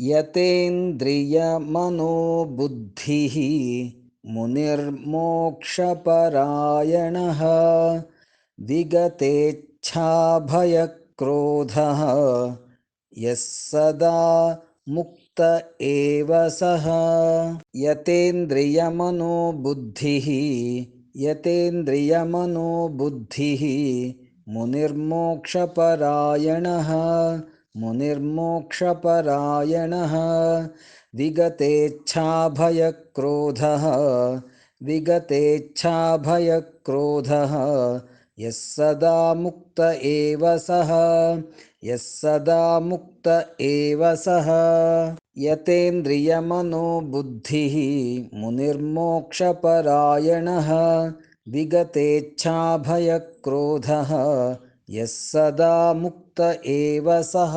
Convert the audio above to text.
यतेन्द्रियमनोबुद्धिः मुनिर्मोक्षपरायणः विगतेच्छाभयक्रोधः यः सदा मुक्त एव सः। यतेन्द्रियमनोबुद्धिः यतेन्द्रियमनोबुद्धिः मुनिर्मोक्षपरायणः मुनिर्मोक्षपरायणः विगतेच्छाभयक्रोधः विगतेच्छाभयक्रोधः यः सदा मुक्त एव सः यः सदा मुक्त एव सः। यतेन्द्रियमनोबुद्धिः मुनिर्मोक्षपरायणः विगतेच्छाभयक्रोधः यः सदा मुक्त एव सः